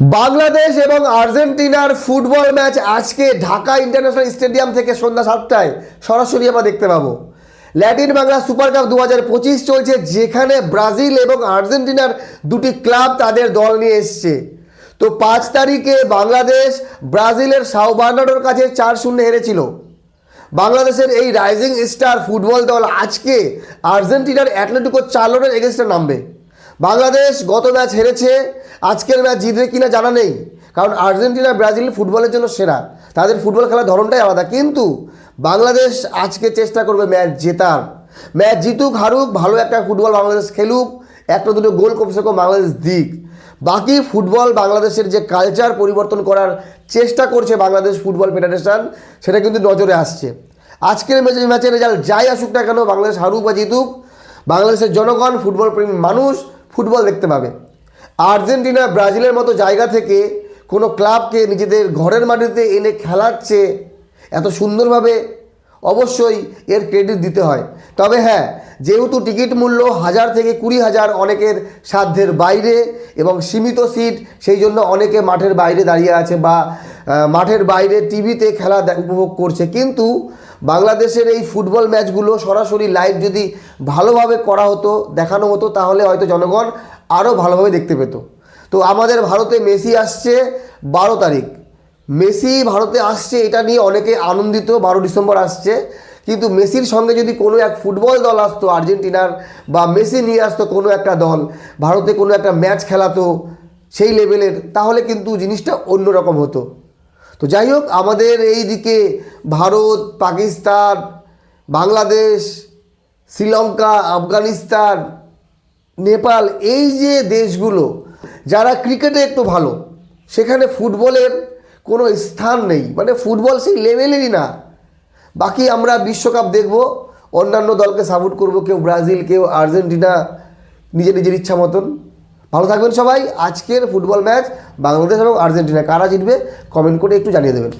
বাংলাদেশ এবং আর্জেন্টিনার football match আজকে ঢাকা ইন্টারন্যাশনাল স্টেডিয়াম থেকে সন্ধ্যা সাতটায়। সরাসরি আমরা দেখতে পাবো। ল্যাটিন বাংলা সুপার কাপ দু হাজার পঁচিশ চলছে, যেখানে ব্রাজিল এবং আর্জেন্টিনার দুটি ক্লাব তাদের দল নিয়ে এসছে। তো পাঁচ তারিখে বাংলাদেশ ব্রাজিলের সাও বার্নাডোর কাছে চার শূন্য হেরেছিল। বাংলাদেশের এই রাইজিং স্টার ফুটবল দল আজকে আর্জেন্টিনার অ্যাটলেটিকো চার্লোটের এগেনস্টে নামবে। বাংলাদেশ গত ম্যাচ হেরেছে, আজকের ম্যাচ জিতবে কিনা জানা নেই। কারণ আর্জেন্টিনা, ব্রাজিল ফুটবলের জন্য সেরা। তাদের ফুটবল খেলার ধরনটাই আলাদা। কিন্তু বাংলাদেশ আজকে চেষ্টা করবে ম্যাচ জেতার। ম্যাচ জিতুক, হারুক, ভালো একটা ফুটবল বাংলাদেশ খেলুক, একটা দুটো গোল কমসে কম বাংলাদেশ দিক। বাকি ফুটবল বাংলাদেশের যে কালচার পরিবর্তন করার চেষ্টা করছে বাংলাদেশ ফুটবল ফেডারেশন, সেটা কিন্তু নজরে আসছে। আজকের ম্যাচে, ম্যাচের রেজাল্ট যাই আসুক না কেন, বাংলাদেশ হারুক বা জিতুক, বাংলাদেশের জনগণ, ফুটবল প্রেমী মানুষ ফুটবল দেখতে পাবে। আর্জেন্টিনা ব্রাজিলের মতো জায়গা থেকে কোনো ক্লাবকে নিজেদের ঘরের মাটিতে এনে খেলাচ্ছে এত সুন্দরভাবে অবশ্যই এর ক্রেডিট দিতে হয়। তবে হ্যাঁ যেহেতু টিকিট মূল্য হাজার থেকে কুড়ি হাজার অনেকের সাধ্যের বাইরে এবং সীমিত সিট সেই জন্য অনেকে মাঠের বাইরে দাঁড়িয়ে আছে বা মাঠের বাইরে টিভিতে খেলা উপভোগ করছে। কিন্তু বাংলাদেশের এই ফুটবল ম্যাচগুলো সরাসরি লাইভ যদি ভালোভাবে করা হতো, দেখানো হতো, তাহলে হয়তো জনগণ আরও ভালোভাবে দেখতে পেত। তো আমাদের ভারতে মেসি আসছে বারো তারিখ। মেসি ভারতে আসছে, এটা নিয়ে অনেকে আনন্দিত, বারো ডিসেম্বর আসছে। কিন্তু মেসির সঙ্গে যদি কোনো এক ফুটবল দল আসতো, আর্জেন্টিনার, বা মেসি নিয়ে আসতো কোনো একটা দল, ভারতে কোনো একটা ম্যাচ খেলাতো সেই লেভেলের, তাহলে কিন্তু জিনিসটা অন্যরকম হতো। তো যাই হোক, আমাদের এই দিকে ভারত, পাকিস্তান, বাংলাদেশ, শ্রীলঙ্কা, আফগানিস্তান, নেপাল, এই যে দেশগুলো, যারা ক্রিকেটে একটু ভালো, সেখানে ফুটবলের কোনো স্থান নেই। মানে ফুটবল সেই লেভেলেরই না। বাকি আমরা বিশ্বকাপ দেখব, অন্যান্য দলকে সাপোর্ট করব, কেউ ব্রাজিল, কেউ আর্জেন্টিনা, নিজের নিজের ইচ্ছা মতন। ভালো থাকবেন সবাই। আজকের ফুটবল ম্যাচ বাংলাদেশ এবং আর্জেন্টিনা কারা জিতবে কমেন্ট করে একটু জানিয়ে দেবেন।